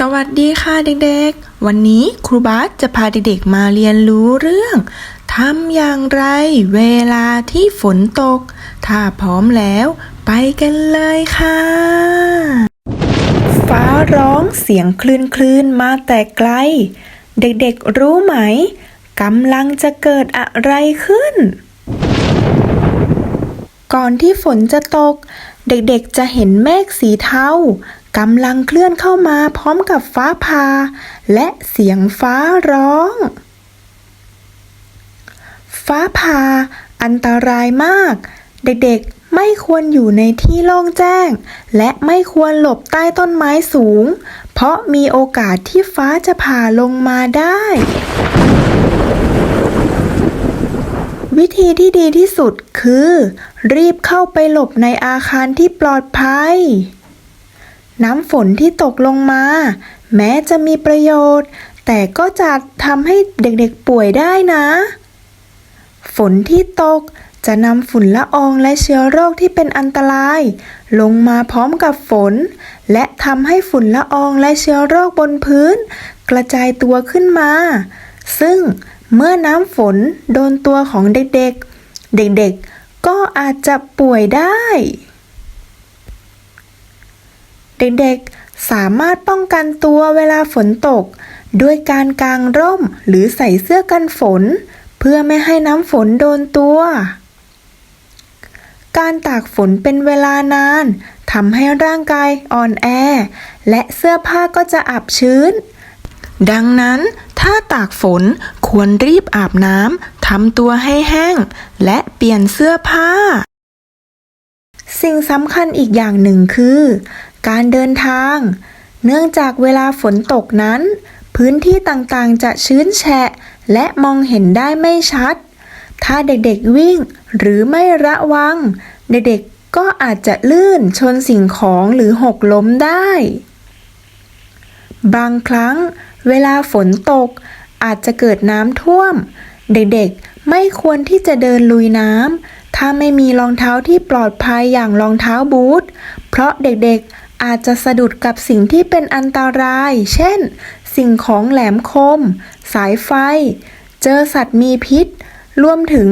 สวัสดีค่ะเด็กๆ วันนี้ครูบาสจะพาเด็กๆมาเรียนรู้เรื่องทำอย่างไรเวลาที่ฝนตก ถ้าพร้อมแล้วไปกันเลยค่ะ ฟ้าร้องเสียงคลื่นคลื่นๆมาแต่ไกล เด็กๆรู้ไหมกำลังจะเกิดอะไรขึ้น ก่อนที่ฝนจะตก เด็กๆจะเห็นเมฆสีเทา กำลังเคลื่อนเข้ามาพร้อมกับฟ้าผ่าและเสียงฟ้าร้อง ฟ้าผ่าอันตรายมาก เด็กๆไม่ควรอยู่ในที่โล่งแจ้ง และไม่ควรหลบใต้ต้นไม้สูง เพราะมีโอกาสที่ฟ้าจะผ่าลงมาได้ วิธีที่ดีที่สุดคือ รีบเข้าไปหลบในอาคารที่ปลอดภัย น้ำฝนที่ตกลงมา แม้จะมีประโยชน์ แต่ก็จะทำให้เด็กๆป่วยได้นะ ฝนที่ตกจะนำฝุ่นละอองและเชื้อโรคที่เป็นอันตราย ลงมาพร้อมกับฝน และทำให้ฝุ่นละอองและเชื้อโรคบนพื้น กระจายตัวขึ้นมา ซึ่งเมื่อน้ำฝนโดนตัวของเด็กๆ เด็กๆ ก็อาจจะป่วยได้ เด็กๆ สามารถป้องกันตัวเวลาฝนตก ด้วยการกางร่มหรือใส่เสื้อกันฝน เพื่อไม่ให้น้ำฝนโดนตัว การตากฝนเป็นเวลานานทำให้ร่างกายอ่อนแอ และเสื้อผ้าก็จะอับชื้น ดังนั้นถ้าตากฝนควรรีบอาบน้ำทำตัวให้แห้ง และเปลี่ยนเสื้อผ้า สิ่งสำคัญอีกอย่างหนึ่งคือ การเดินทาง เนื่องจากเวลาฝนตกนั้น พื้นที่ต่างๆจะชื้นแฉะ และมองเห็นได้ไม่ชัด ถ้าเด็กๆวิ่งหรือไม่ระวัง เด็กๆก็อาจจะลื่นชนสิ่งของหรือหกล้มได้ บางครั้ง เวลาฝนตก อาจจะเกิดน้ำท่วม เด็กๆไม่ควรที่จะเดินลุยน้ำถ้าไม่มีรองเท้าที่ปลอดภัยอย่างรองเท้าบูท เพราะเด็กๆ อาจจะสะดุดกับสิ่งที่เป็นอันตราย เช่น สิ่งของแหลมคม สายไฟ เจอสัตว์มีพิษ รวมถึง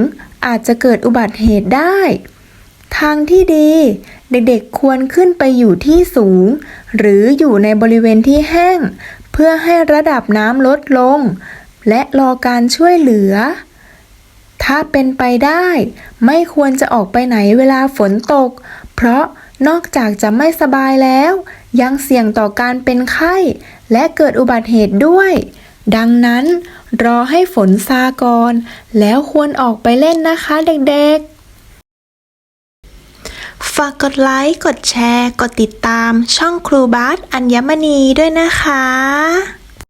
อาจจะเกิดอุบัติเหตุได้ ทางที่ดี เด็กๆควรขึ้นไปอยู่ที่สูง หรืออยู่ในบริเวณที่แห้ง เพื่อให้ระดับน้ำลดลง และรอการช่วยเหลือ ถ้าเป็นไปได้ ไม่ควรจะออกไปไหนเวลาฝนตก เพราะ นอกจากจะไม่สบายแล้ว ยังเสี่ยงต่อการเป็นไข้ และเกิดอุบัติเหตุด้วย ดังนั้น รอให้ฝนซาก่อน แล้วควรออกไปเล่นนะคะเด็กๆ ฝากกดไลค์ กดแชร์ กดติดตาม ช่องครูบาสอัญมณีด้วยนะคะ